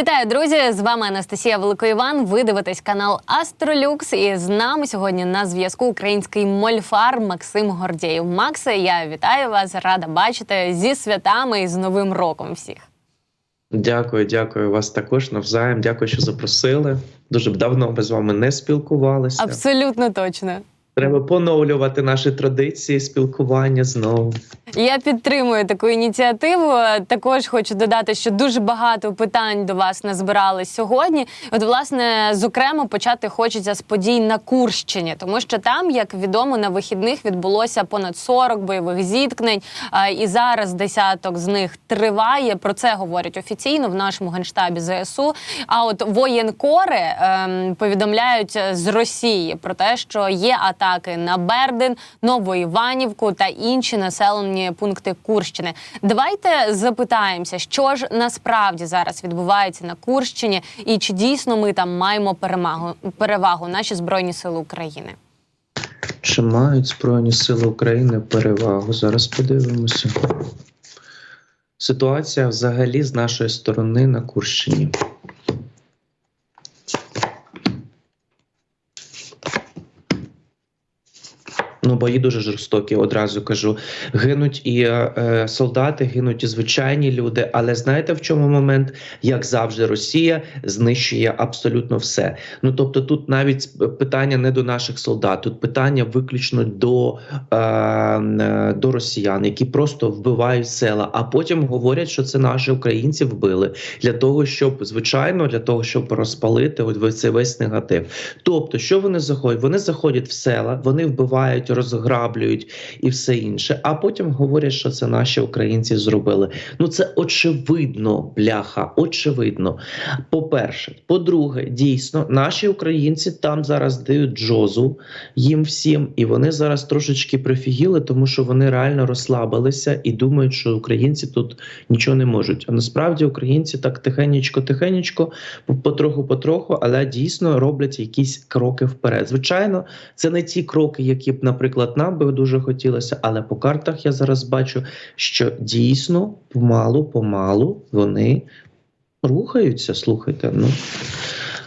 Вітаю, друзі! З вами Анастасія Великоїван. Ви дивитесь канал Астролюкс. І з нами сьогодні на зв'язку український мольфар Максим Гордєєв. Максе, я вітаю вас, рада бачити зі святами і з Новим роком всіх. Дякую, дякую вас також навзаєм. Дякую, що запросили. Дуже б давно ми з вами не спілкувалися. Абсолютно точно. Треба поновлювати наші традиції спілкування знову. Я підтримую таку ініціативу. Також хочу додати, що дуже багато питань до вас назбирали сьогодні. От, власне, зокрема, почати хочеться з подій на Курщині, тому що там, як відомо, на вихідних відбулося понад 40 бойових зіткнень, і зараз десяток з них триває. Про це говорять офіційно в нашому генштабі ЗСУ. А от воєнкори ем, повідомляють з Росії про те, що є атаки на Бердин, Новоіванівку та інші населені пункти Курщини. Давайте запитаємося, що ж насправді зараз відбувається на Курщині, і чи дійсно ми там маємо перемагу перевагу наші збройні сили України. Чи мають Збройні Сили України перевагу? Зараз подивимося. Ситуація взагалі з нашої сторони на Курщині. Ну, бої дуже жорстокі, одразу кажу. Гинуть і е, е, солдати, гинуть і звичайні люди. Але знаєте, в чому момент? Як завжди, Росія знищує абсолютно все. Ну тобто, тут навіть питання не до наших солдат, тут питання виключно до, е, е, до росіян, які просто вбивають села, а потім говорять, що це наші українці вбили для того, щоб звичайно для того, щоб розпалити от цей весь негатив. Тобто, що вони заходять? Вони заходять в села, вони вбивають, розграблюють і все інше. А потім говорять, що це наші українці зробили. Ну це очевидно, бляха, очевидно. По-перше, по-друге, дійсно, наші українці там зараз дають джозу їм всім, і вони зараз трошечки прифігіли, тому що вони реально розслабилися і думають, що українці тут нічого не можуть. А насправді українці так тихенечко, тихенечко, потроху, потроху, але дійсно роблять якісь кроки вперед. Звичайно, це не ті кроки, які б, наприклад, нам би дуже хотілося, але по картах я зараз бачу, що дійсно помалу, помалу вони рухаються. Слухайте, ну.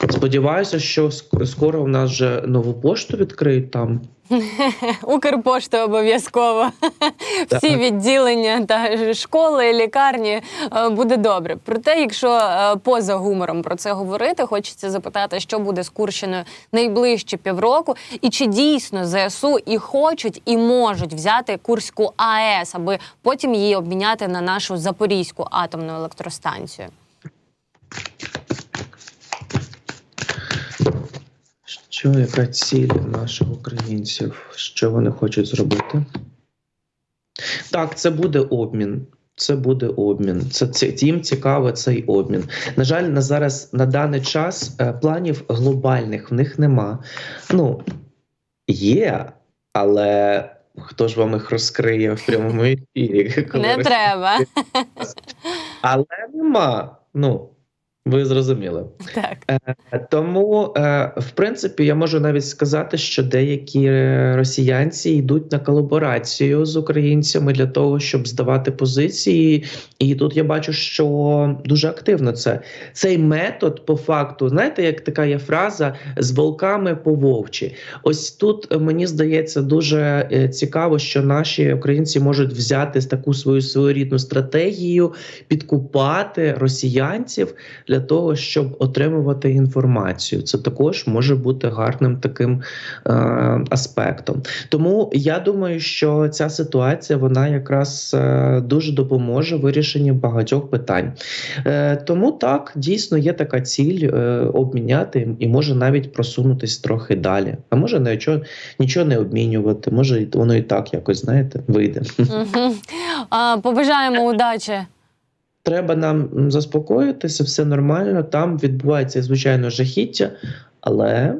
Сподіваюся, що скоро в нас вже нову пошту відкриють там. Укрпошта обов'язково. Всі відділення та школи, лікарні е, буде добре. Проте, якщо е, поза гумором про це говорити, хочеться запитати, що буде з Курщиною найближчі півроку, і чи дійсно ЗСУ і хочуть, і можуть взяти Курську АЕС, аби потім її обміняти на нашу Запорізьку атомну електростанцію. Що яка ціль наших українців? Що вони хочуть зробити? Так, це буде обмін. Це буде обмін. Це, це їм цікаво цей обмін. На жаль, на зараз на даний час е, планів глобальних в них нема. Ну є, але хто ж вам їх розкриє в прямому ефірі? Не треба. Але нема. Ну ви зрозуміли. Так. Е, Тому, е, в принципі, я можу навіть сказати, що деякі росіянці йдуть на колаборацію з українцями для того, щоб здавати позиції. І тут я бачу, що дуже активно це цей метод, по факту, знаєте, як така є фраза з волками по вовчі. Ось тут е, мені здається дуже цікаво, що наші українці можуть взяти таку свою своєрідну стратегію, підкупати росіянців для того, щоб отримувати інформацію. Це також може бути гарним таким е, аспектом. Тому я думаю, що ця ситуація вона якраз е, дуже допоможе вирішенні багатьох питань. Е, тому так дійсно є така ціль е, обміняти і може навіть просунутись трохи далі. А може нічого, нічого не обмінювати, може воно і так якось знаєте вийде. Побажаємо удачі. Треба нам заспокоїтися, все нормально. Там відбувається звичайно жахіття, але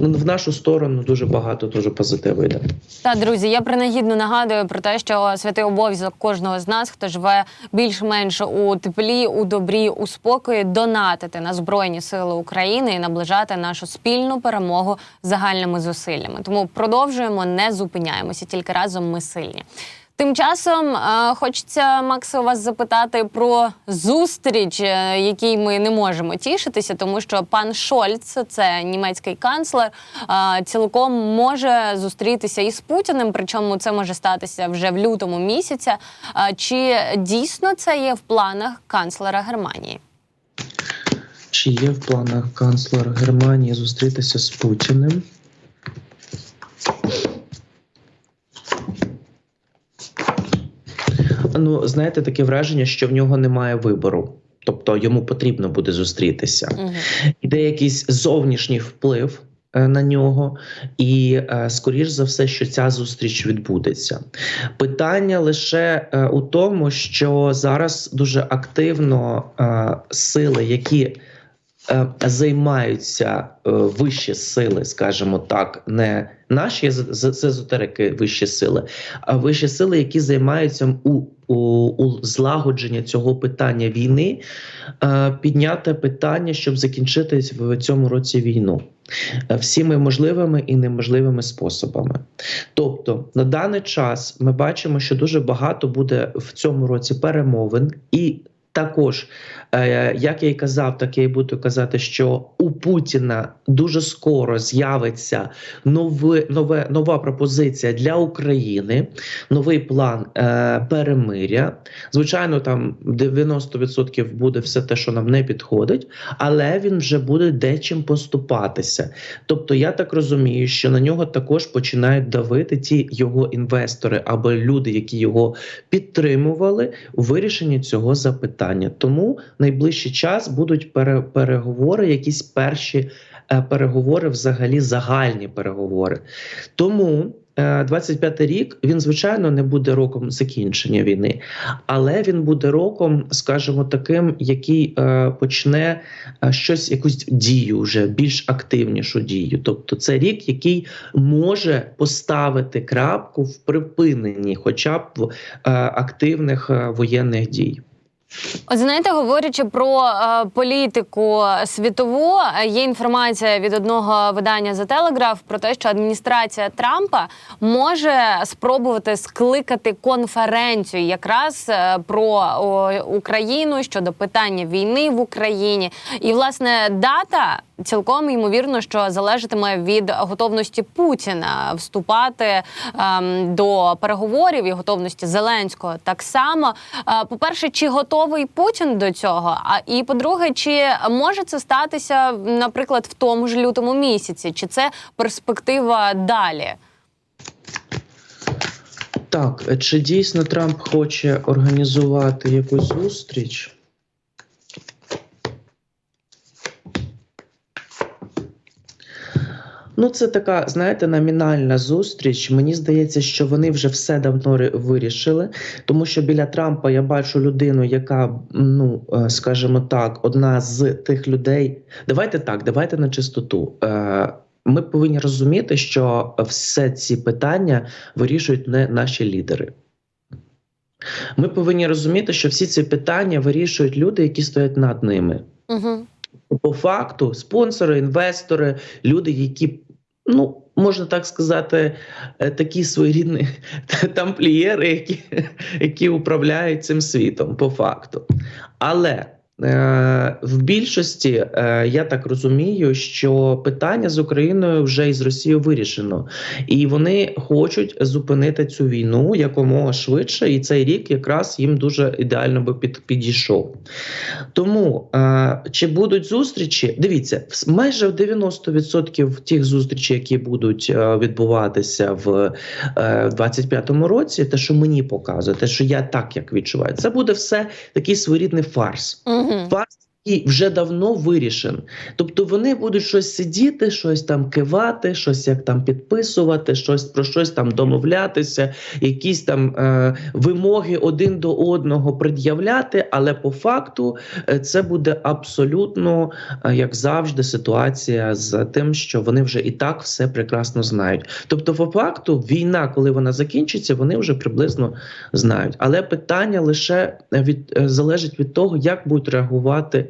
в нашу сторону дуже багато дуже позитиву йде. Та друзі, я принагідно нагадую про те, що святий обов'язок кожного з нас, хто живе більш-менш у теплі, у добрі, у спокої, донатити на збройні сили України і наближати нашу спільну перемогу загальними зусиллями. Тому продовжуємо, не зупиняємося, тільки разом ми сильні. Тим часом е, хочеться Макса вас запитати про зустріч, е, якій ми не можемо тішитися, тому що пан Шольц, це німецький канцлер, е, цілком може зустрітися із Путіним. Причому це може статися вже в лютому місяця. Чи дійсно це є в планах канцлера Германії? Чи є в планах канцлера Германії зустрітися з Путіним? Ну, знаєте, таке враження, що в нього немає вибору. Тобто йому потрібно буде зустрітися. Угу. Іде якийсь зовнішній вплив е, на нього, і е, скоріш за все, що ця зустріч відбудеться. Питання лише е, у тому, що зараз дуже активно е, сили, які е, займаються е, вищі сили, скажімо так, не наші з езотерики вищі сили, а вищі сили, які займаються у, у, у злагодження цього питання війни, е, підняти питання, щоб закінчити в цьому році війну е, всіми можливими і неможливими способами. Тобто, на даний час ми бачимо, що дуже багато буде в цьому році перемовин і. Також, як я й казав, так я й буду казати, що у Путіна дуже скоро з'явиться нове, нове, нова пропозиція для України, новий план е, перемиря. Звичайно, там 90% буде все те, що нам не підходить, але він вже буде дечим поступатися. Тобто, я так розумію, що на нього також починають давити ті його інвестори або люди, які його підтримували у вирішенні цього запитання. Тому найближчий час будуть пере, переговори, якісь перші е, переговори, взагалі загальні переговори. Тому. е, 25-й рік він звичайно не буде роком закінчення війни, але він буде роком, скажімо, таким, який е, почне е, щось, якусь дію вже більш активнішу дію. Тобто, це рік, який може поставити крапку в припиненні, хоча б е, активних е, воєнних дій. От знаєте, говорячи про е, політику світову, е, є інформація від одного видання The Telegraph про те, що адміністрація Трампа може спробувати скликати конференцію якраз е, про о, Україну щодо питання війни в Україні. І власне дата цілком ймовірно, що залежатиме від готовності Путіна вступати ем, до переговорів і готовності Зеленського так само. Е, по-перше, чи готовий Путін до цього? А і по-друге, чи може це статися, наприклад, в тому ж лютому місяці? Чи це перспектива далі? Так, чи дійсно Трамп хоче організувати якусь зустріч? Ну, це така, знаєте, номінальна зустріч. Мені здається, що вони вже все давно вирішили, тому що біля Трампа я бачу людину, яка, ну е, скажімо так, одна з тих людей. Давайте так, давайте на чистоту. Е, Ми повинні розуміти, що все ці питання вирішують не наші лідери. Ми повинні розуміти, що всі ці питання вирішують люди, які стоять над ними. Угу. По факту, спонсори, інвестори, люди, які, ну, можна так сказати, е, такі своєрідні тамплієри, які, які управляють цим світом, по факту. Але в більшості е, я так розумію, що питання з Україною вже і з Росією вирішено, і вони хочуть зупинити цю війну якомога швидше, і цей рік якраз їм дуже ідеально би під, підійшов. Тому е, чи будуть зустрічі? Дивіться, майже в 90% тих зустрічей, які будуть е, відбуватися в е, 25-му році, те, що мені показує, те, що я так як відчуваю, це буде все такий своєрідний фарс. Угу. Фарс який вже давно вирішен. Тобто вони будуть щось сидіти, щось там кивати, щось як там підписувати, щось про щось там домовлятися, якісь там е, вимоги один до одного пред'являти, але по факту е, це буде абсолютно, е, як завжди, ситуація з тим, що вони вже і так все прекрасно знають. Тобто, по факту, війна, коли вона закінчиться, вони вже приблизно знають. Але питання лише від е, залежить від того, як будуть реагувати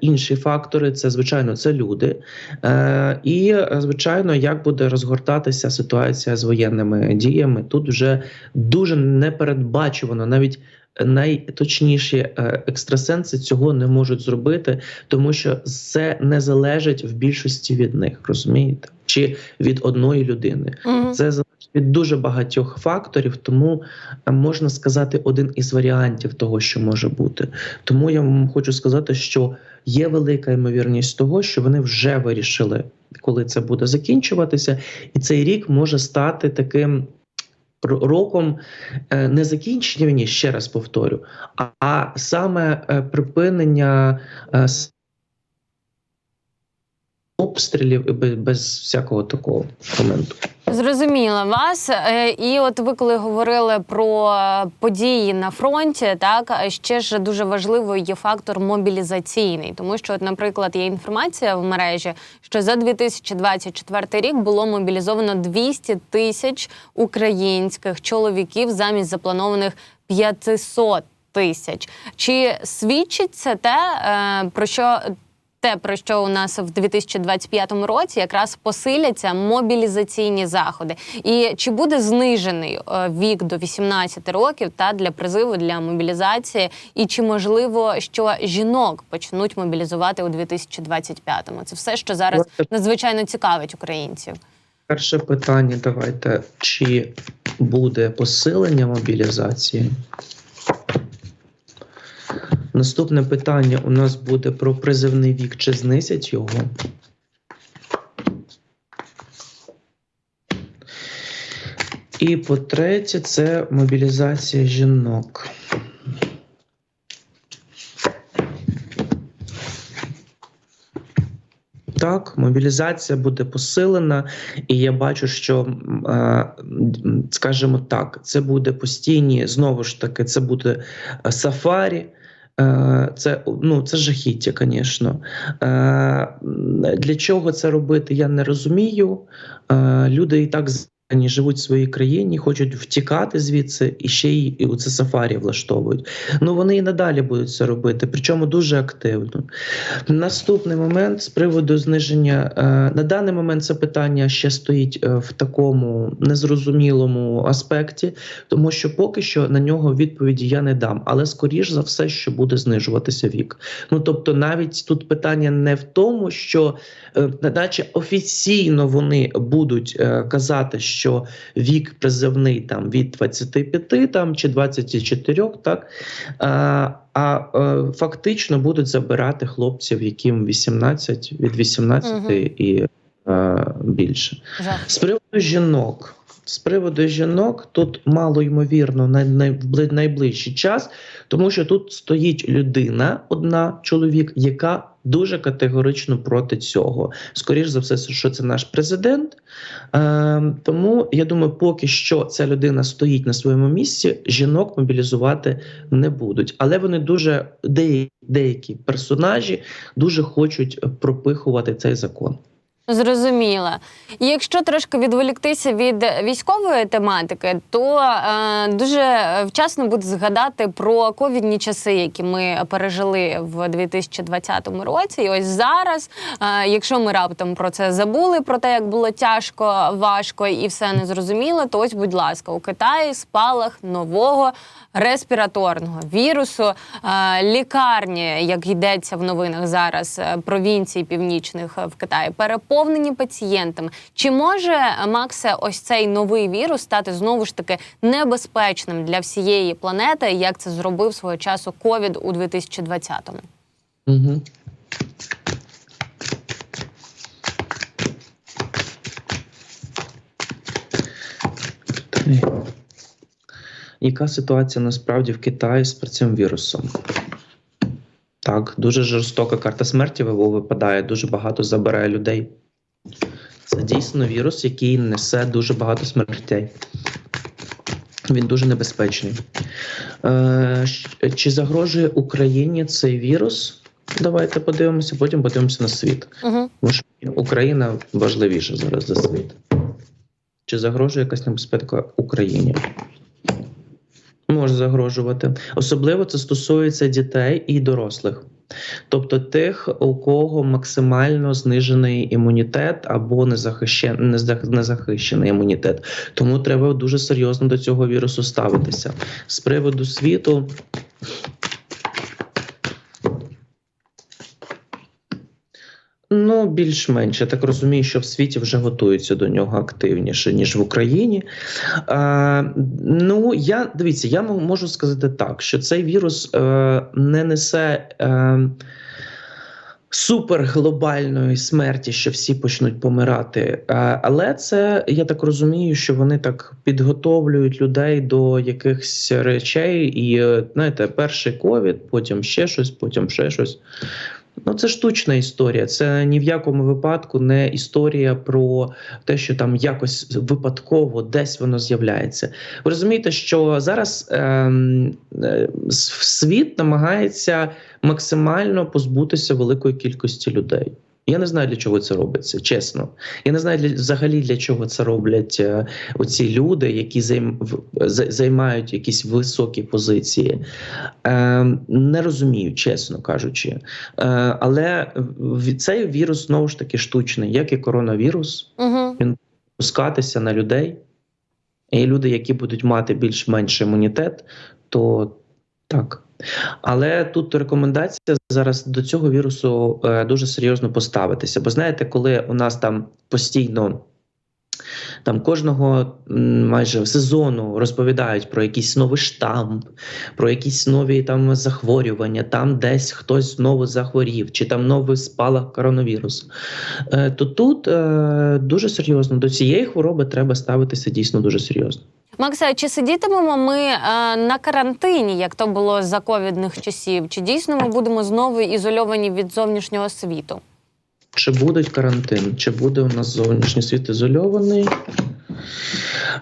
інші фактори це звичайно це люди, е, і е, звичайно, як буде розгортатися ситуація з воєнними діями. Тут вже дуже непередбачувано, навіть найточніші е, екстрасенси цього не можуть зробити, тому що це не залежить в більшості від них, розумієте? Чи від одної людини. Мгм. Це залежить від дуже багатьох факторів, тому е, можна сказати один із варіантів того, що може бути. Тому я вам хочу сказати, що є велика ймовірність того, що вони вже вирішили, коли це буде закінчуватися, і цей рік може стати таким. Роком е, не закінчення війни, ще раз повторю, а, саме е, припинення обстрілів і без, всякого такого моменту. Зрозуміла вас. Е, І от ви коли говорили про події на фронті, так ще ж дуже важливою є фактор мобілізаційний, тому що, от, наприклад, є інформація в мережі, що за 2024 рік було мобілізовано 200 тисяч українських чоловіків замість запланованих 500 тисяч. Чи свідчить це те, е, про що те, про що у нас в 2025 році якраз посиляться мобілізаційні заходи. І чи буде знижений е, вік до 18 років та для призиву для мобілізації? І чи можливо, що жінок почнуть мобілізувати у 2025-му? Це все, що зараз надзвичайно цікавить українців. Перше питання давайте: чи буде посилення мобілізації? Наступне питання у нас буде про призивний вік, чи знизять його? І по-третє, це мобілізація жінок. Так, мобілізація буде посилена, і я бачу, що, е, скажімо так, це буде постійні, знову ж таки, це буде е, сафарі. Е, Це ну це жахіття, звісно. Е, Для чого це робити, я не розумію. Е, Люди і так зелені живуть в своїй країні, хочуть втікати звідси і ще й і це сафарі влаштовують. Ну вони і надалі будуть це робити, причому дуже активно. Наступний момент з приводу зниження е, на даний момент це питання ще стоїть е, в такому незрозумілому аспекті, тому що поки що на нього відповіді я не дам. Але скоріш за все, що буде знижуватися вік. Ну тобто, навіть тут питання не в тому, що е, наче офіційно вони будуть казати, що вік призивний там від 25 там чи 24, так а, а е, фактично будуть забирати хлопців, яким 18, від 18 угу. і а, більше. Жах. З приводу жінок. З приводу жінок тут мало ймовірно на най, найближчий час, тому що тут стоїть людина, одна чоловік, яка дуже категорично проти цього. Скоріше за все, що це наш президент. Е, тому я думаю, поки що ця людина стоїть на своєму місці, жінок мобілізувати не будуть. Але вони дуже деякі, деякі персонажі дуже хочуть пропихувати цей закон. Зрозуміла. І якщо трошки відволіктися від військової тематики, то е, дуже вчасно буде згадати про ковідні часи, які ми пережили в 2020 році. І ось зараз, е, якщо ми раптом про це забули, про те, як було тяжко, важко і все незрозуміло, то ось, будь ласка, у Китаї спалах нового респіраторного вірусу. Е, лікарні, як йдеться в новинах зараз, е, провінцій північних е, в Китаї, переповнені пацієнтами. Чи може е, Максе ось цей новий вірус стати знову ж таки небезпечним для всієї планети, як це зробив свого часу ковід у 2020-му? Угу. Яка ситуація насправді в Китаї з цим вірусом? Так, дуже жорстока карта смерті випадає, дуже багато забирає людей. Це дійсно вірус, який несе дуже багато смертей. Він дуже небезпечний. Е, чи загрожує Україні цей вірус? Давайте подивимося, потім подивимося на світ. Угу. Тому що Україна важливіша зараз за світ. Чи загрожує якась небезпека Україні? Може загрожувати. Особливо це стосується дітей і дорослих. Тобто тих, у кого максимально знижений імунітет або незахищен- незах- незахищений імунітет. Тому треба дуже серйозно до цього вірусу ставитися. З приводу світу. Більш-менш я так розумію, що в світі вже готуються до нього активніше ніж в Україні. Е, ну я дивіться, я можу сказати так, що цей вірус е, не несе. Е, Суперглобальної смерті, що всі почнуть помирати, Е, але це я так розумію, що вони так підготовлюють людей до якихось речей, і е, знаєте, перший ковід, потім ще щось, потім ще щось. Ну, це штучна історія. Це ні в якому випадку не історія про те, що там якось випадково десь воно з'являється. Ви розумієте, що зараз ем, е, світ намагається максимально позбутися великої кількості людей. Я не знаю, для чого це робиться, чесно. Я не знаю для, взагалі для чого це роблять е, оці люди, які займ, в- за- займають якісь високі позиції. Е, не розумію, чесно кажучи. Е, але цей вірус знову ж таки штучний, як і коронавірус, Угу. пускатися на людей. І люди, які будуть мати більш-менш імунітет, то так. Але тут рекомендація зараз до цього вірусу е, дуже серйозно поставитися. Бо знаєте, коли у нас там постійно. Там кожного майже сезону розповідають про якийсь новий штамп, про якісь нові там захворювання, там десь хтось знову захворів, чи там новий спалах коронавірусу. Е, то тут е, дуже серйозно до цієї хвороби треба ставитися дійсно дуже серйозно. Макса, чи сидітимемо ми е, на карантині, як то було за ковідних часів? Чи дійсно ми будемо знову ізольовані від зовнішнього світу? Чи буде карантин, чи буде у нас зовнішній світ ізольований?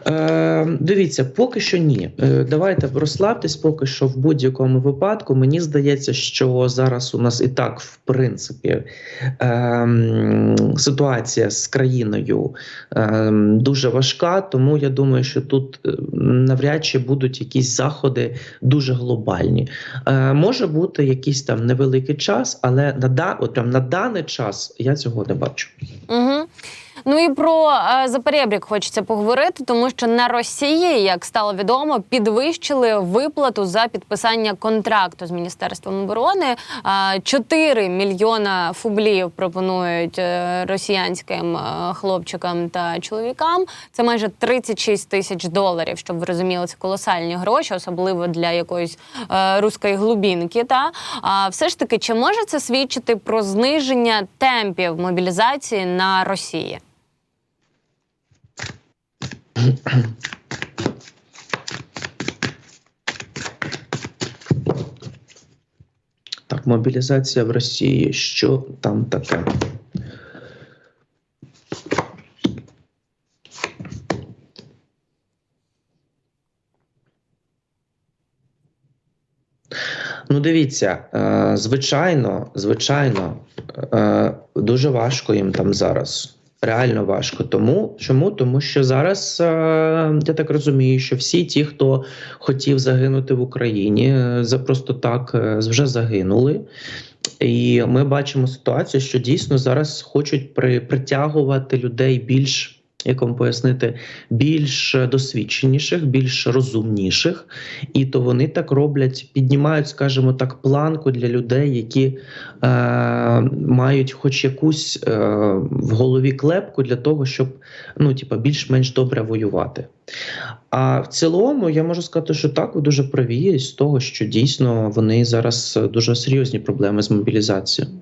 Е, дивіться, поки що ні. Е, давайте розслабтесь, поки що в будь-якому випадку. Мені здається, що зараз у нас і так, в принципі, е, ситуація з країною е, дуже важка, тому я думаю, що тут е, навряд чи будуть якісь заходи дуже глобальні. Е, може бути якийсь там невеликий час, але на, от прям на даний час я цього не бачу. Угу. Ну і про е, запорєбрік хочеться поговорити, тому що на Росії, як стало відомо, підвищили виплату за підписання контракту з міністерством оборони. Е, 4 мільйона фублів пропонують е, росіянським е, хлопчикам та чоловікам. Це майже 36 тисяч доларів. Щоб ви розуміли, це колосальні гроші, особливо для якоїсь е, руської глубінки. Та а все ж таки, чи може це свідчити про зниження темпів мобілізації на Росії? Так, мобілізація в Росії. Що там таке? Ну, дивіться, е, звичайно, звичайно, е, дуже важко їм там зараз. Реально важко. Тому чому? Тому що зараз е, я так розумію, що всі ті, хто хотів загинути в Україні, е, за просто так е, вже загинули. І ми бачимо ситуацію, що дійсно зараз хочуть при, притягувати людей більш. Як вам пояснити, більш досвідченіших, більш розумніших, і то вони так роблять, піднімають, скажімо так, планку для людей, які е, мають хоч якусь е, в голові клепку для того, щоб ну, типа, більш-менш добре воювати. А в цілому я можу сказати, що так, ви дуже праві з того, що дійсно вони зараз е, дуже серйозні проблеми з мобілізацією.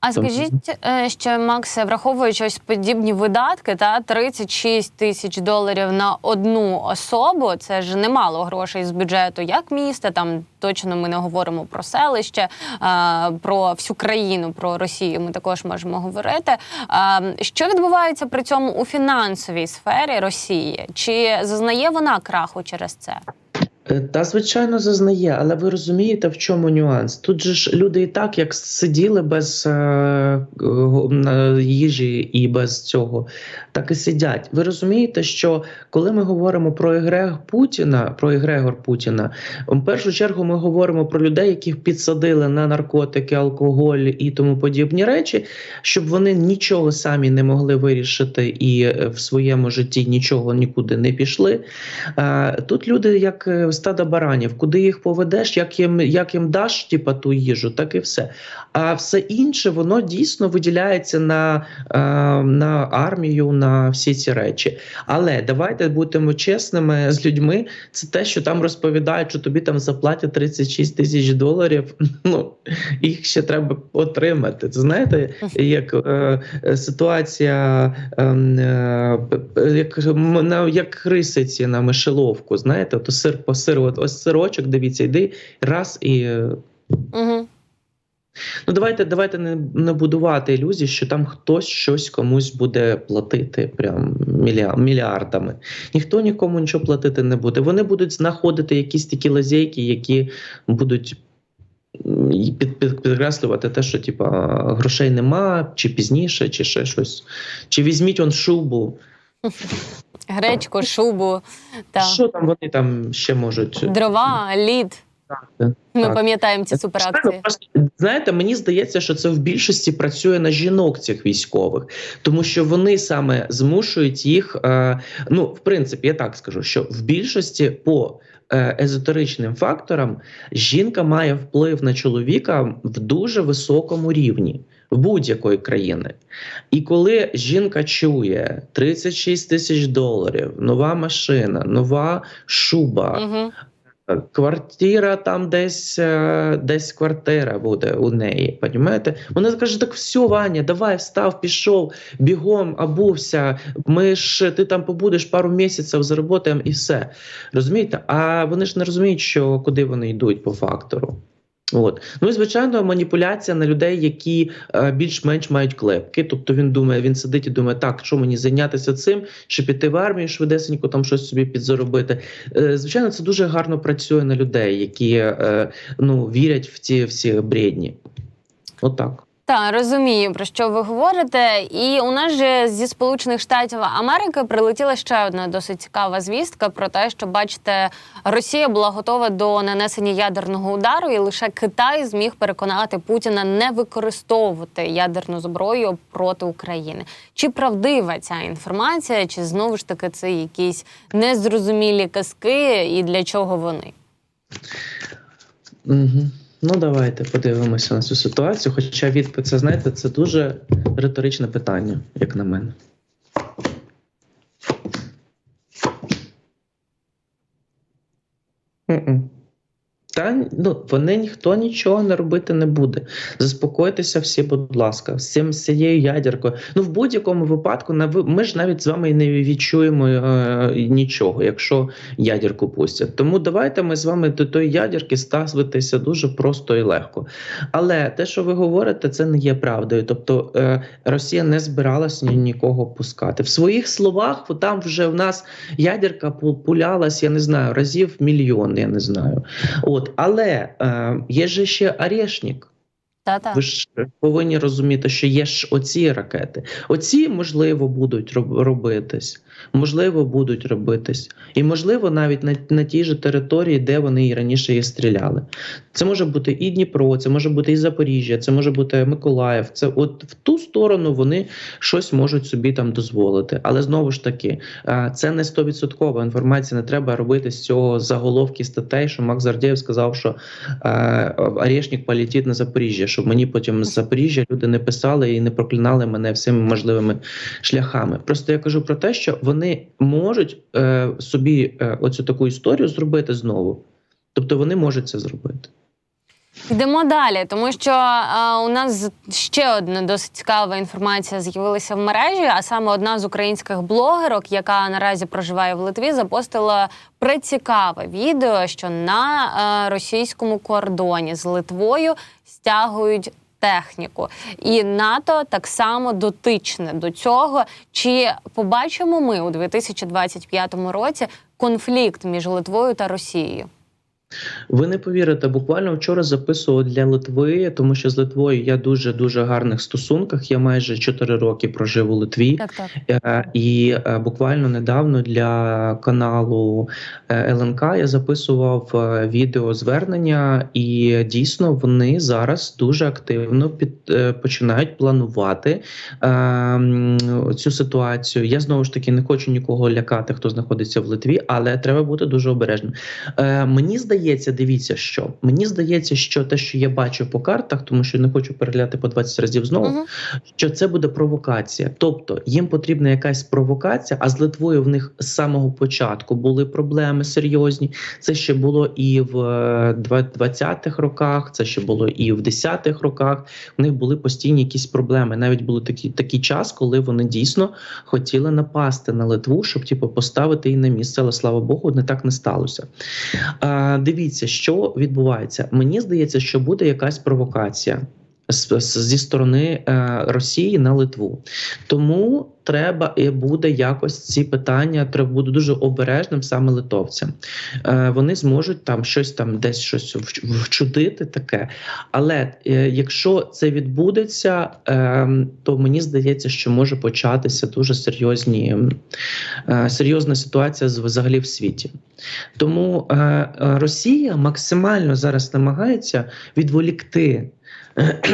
А скажіть е, ще, Максе, враховуючи ось подібні видатки, та 36 тисяч доларів на одну особу, це ж немало грошей з бюджету як міста. Там точно ми не говоримо про селище, е, про всю країну, про Росію. Ми також можемо говорити. Е, Що відбувається при цьому у фінансовій сфері Росії? Чи зазнає вона краху через це? Е, Та звичайно зазнає, але ви розумієте, в чому нюанс? Тут же ж люди і так як сиділи без е, їжі і без цього, так і сидять. Ви розумієте, що коли ми говоримо про егрег Путіна, про егрегор Путіна, в першу чергу ми говоримо про людей, яких підсадили на наркотики, алкоголь і тому подібні речі, щоб вони нічого самі не могли вирішити і е, в своєму житті нічого нікуди не пішли. Е, Тут люди як е, стадо баранів, куди їх поведеш, як їм, як їм даш типа, ту їжу, так і все. А все інше воно дійсно виділяється на, е, на армію, на всі ці речі. Але давайте будемо чесними з людьми. Це те, що там розповідають, що тобі там заплатять 36 тисяч доларів. Ну їх ще треба отримати. Це знаєте, як е, ситуація, ем, е, як, на, як рисиці на мишеловку. Знаєте, то сир по сиру, ось сирочок, дивіться, йди раз і. Угу. Ну, давайте, давайте не, не будувати ілюзії, що там хтось щось комусь буде платити прям мілья- мільярдами. Ніхто нікому нічого платити не буде. Вони будуть знаходити якісь такі лазейки, які будуть під, під, підкреслювати те, що типа грошей нема, чи пізніше, чи ще щось. Чи візьміть он шубу. Гречку, шубу та Що там вони там ще можуть? дрова, лід. Ми Так. пам'ятаємо ці суперакції. Просто, Знаєте, мені здається, що це в більшості працює на жінок цих військових, тому що вони саме змушують їх. Е, ну, в принципі, я так скажу, що в більшості по е, езотеричним факторам жінка має вплив на чоловіка в дуже високому рівні. Будь-якої країни. І коли жінка чує 36 тисяч доларів, нова машина, нова шуба, Угу. Квартира там десь, е, десь квартира буде у неї. Понімаєте? Вона каже: так все, Ваня, давай встав, пішов, бігом, обувся. Ми ж ти там побудеш пару місяців, заработаємо і все. Розумієте? А вони ж не розуміють, що куди вони йдуть по фактору. От. Ну і звичайно, маніпуляція на людей, які е, більш-менш мають клепки. Тобто він думає, він сидить і думає, так, що мені зайнятися цим, чи піти в армію швидесенько там щось собі підзаробити. Е, Звичайно, це дуже гарно працює на людей, які е, ну, вірять в ці всі бредні. Отак. Так, розумію, про що ви говорите. І у нас же зі Сполучених Штатів Америки прилетіла ще одна досить цікава звістка про те, що бачите, Росія була готова до нанесення ядерного удару, і лише Китай зміг переконати Путіна не використовувати ядерну зброю проти України. Чи правдива ця інформація, чи знову ж таки це якісь незрозумілі казки, і для чого вони? Угу. Ну, давайте подивимося на цю ситуацію. Хоча відповідь, це знаєте, це дуже риторичне питання, як на мене. Мгм. Та ну вони ніхто нічого не робити не буде. Заспокойтеся всі, будь ласка, з з цією ядеркою. Ну в будь-якому випадку ми ж навіть з вами і не відчуємо е, нічого, якщо ядерку пустять. Тому давайте ми з вами до тої ядерки ставитися дуже просто і легко. Але те, що ви говорите, це не є правдою. Тобто е, Росія не збиралась ні, нікого пускати. В своїх словах там вже в нас ядерка пулялась, я не знаю, разів мільйон, я не знаю. От, але е, є же ще Орешник. Та-та. Ви ж повинні розуміти, що є ж оці ракети. Оці, можливо, будуть роб- робитись, можливо, будуть робитись. І, можливо, навіть на, на тій же території, де вони і раніше і стріляли. Це може бути і Дніпро, це може бути і Запоріжжя, це може бути Миколаїв. Це от в ту сторону вони щось можуть собі там дозволити. Але знову ж таки, це не стовідсоткова інформація. Не треба робити з цього заголовки статей, що Макс Зардєєв сказав, що Орешник полетить на Запоріжжя, щоб мені потім з Запоріжжя люди не писали і не проклинали мене всіми можливими шляхами. Просто я кажу про те, що вони можуть е, собі е, оцю таку історію зробити знову. Тобто вони можуть це зробити. Йдемо далі, тому що е, у нас ще одна досить цікава інформація з'явилася в мережі. А саме одна з українських блогерок, яка наразі проживає в Литві, запостила прецікаве відео, що на е, російському кордоні з Литвою стягують. Техніку і НАТО так само дотичне до цього. Чи побачимо ми у 2025 році конфлікт між Литвою та Росією? Ви не повірите, буквально вчора записував для Литви, тому що з Литвою я дуже дуже гарних стосунках. Я майже 4 роки прожив у Литві. Так, так. Е, І е, буквально недавно для каналу е, ЛНК я записував е, відеозвернення, і дійсно вони зараз дуже активно під починають планувати цю ситуацію. Я знову ж таки не хочу нікого лякати, хто знаходиться в Литві, але треба бути дуже обережним. Мені здається, дивіться, що мені здається, що те, що я бачу по картах, тому що не хочу перегляти по 20 разів знову Мгм. що це буде провокація. Тобто їм потрібна якась провокація, а з Литвою в них з самого початку були проблеми серйозні. Це ще було і в е, 20-х роках, це ще було і в 10-х роках. В них були постійні якісь проблеми. Навіть були такі такий час, коли вони дійсно хотіли напасти на Литву, щоб типу поставити її на місце. Але слава Богу, не так не сталося. А, дивіться, що відбувається. Мені здається, що буде якась провокація зі сторони е, Росії на Литву. Тому треба і буде якось ці питання. Треба бути дуже обережним саме литовцям. Е, вони зможуть там щось там десь щось вч- вчудити таке. Але е, якщо це відбудеться, е, то мені здається, що може початися дуже серйозні е, серйозна ситуація взагалі в світі. Тому е, е, Росія максимально зараз намагається відволікти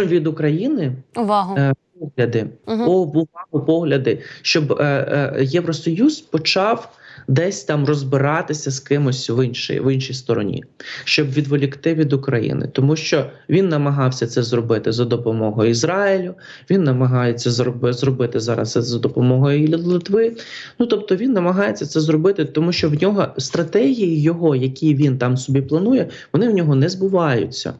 від України Увагу. Е, погляди, увагу, погляди, щоб е, е, Євросоюз почав десь там розбиратися з кимось в іншій, в іншій стороні, щоб відволікти від України, тому що він намагався це зробити за допомогою Ізраїлю. Він намагається зроби, зробити зараз це за допомогою Литви. Ну тобто він намагається це зробити, тому що в нього стратегії його, які він там собі планує, вони в нього не збуваються.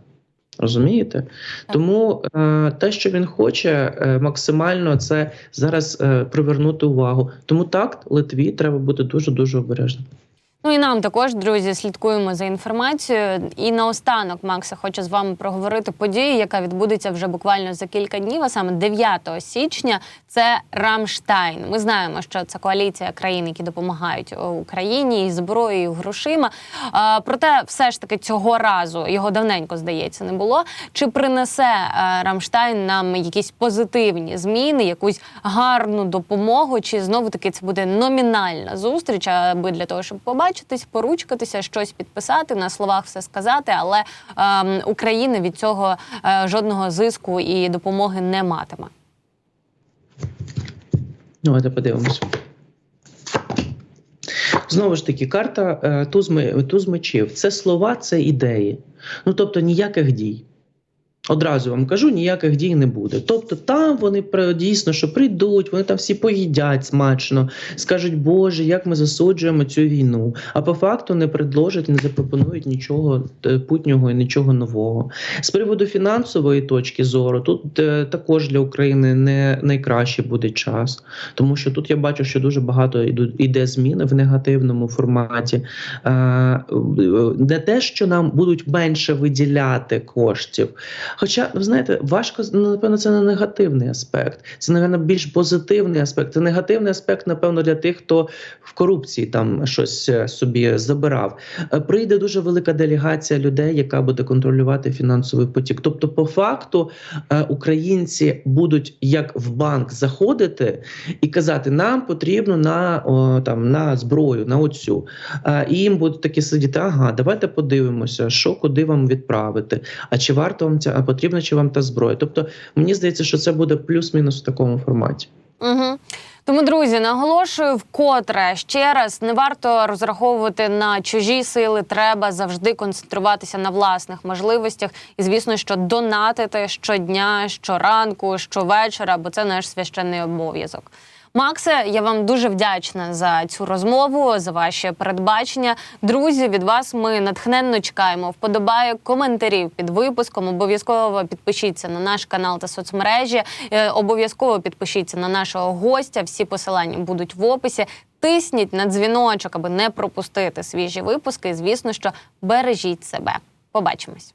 Розумієте? Тому е, те, що він хоче, е, максимально це зараз е, привернути увагу. Тому так, Литві треба бути дуже дуже обережним. Ну і нам також, друзі, слідкуємо за інформацією. І наостанок, Макса, хочу з вами проговорити подію, яка відбудеться вже буквально за кілька днів, а саме 9 січня. Це Рамштайн. Ми знаємо, що це коаліція країн, які допомагають е, Україні і зброєю, і грошима. А, проте, все ж таки, цього разу його давненько здається не було. Чи принесе е, Рамштайн нам якісь позитивні зміни, якусь гарну допомогу, чи знову таки це буде номінальна зустріч, аби для того, щоб побачитись, поручкатися, щось підписати, на словах все сказати, але ем, Україна від цього е, жодного зиску і допомоги не матиме. Давайте подивимось. Знову ж таки, карта е, туз мечів. Це слова, це ідеї. Ну тобто ніяких дій. Одразу вам кажу, ніяких дій не буде. Тобто, там вони дійсно що прийдуть, вони там всі поїдять смачно, скажуть, Боже, як ми засуджуємо цю війну. А по факту не предложать, не запропонують нічого е, путнього і нічого нового. З приводу фінансової точки зору, тут е, також для України не найкращий буде час, тому що тут я бачу, що дуже багато іде зміни в негативному форматі. Е, Не те, що нам будуть менше виділяти коштів. Хоча, ви знаєте, важко ну, напевно, це не негативний аспект. Це, напевно, більш позитивний аспект. Це негативний аспект, напевно, для тих, хто в корупції там щось е, собі забирав. Е, Прийде дуже велика делегація людей, яка буде контролювати фінансовий потік. Тобто, по факту, е, українці будуть як в банк заходити і казати, нам потрібно на о, там на зброю, на оцю. І їм будуть такі сидіти. Ага, давайте подивимося, що куди вам відправити. А чи варто вам ця, потрібна чи вам та зброя? Тобто, мені здається, що це буде плюс-мінус в такому форматі. Угу. Тому, друзі, наголошую вкотре ще раз: не варто розраховувати на чужі сили. Треба завжди концентруватися на власних можливостях. І звісно, що донатити щодня, щоранку, щовечора, бо це наш священний обов'язок. Максе, я вам дуже вдячна за цю розмову, за ваші передбачення. Друзі, від вас ми натхненно чекаємо. Вподобає коментарів під випуском. Обов'язково підпишіться на наш канал та соцмережі. Е, Обов'язково підпишіться на нашого гостя. Всі посилання будуть в описі. Тисніть на дзвіночок, аби не пропустити свіжі випуски. І звісно, що бережіть себе. Побачимось.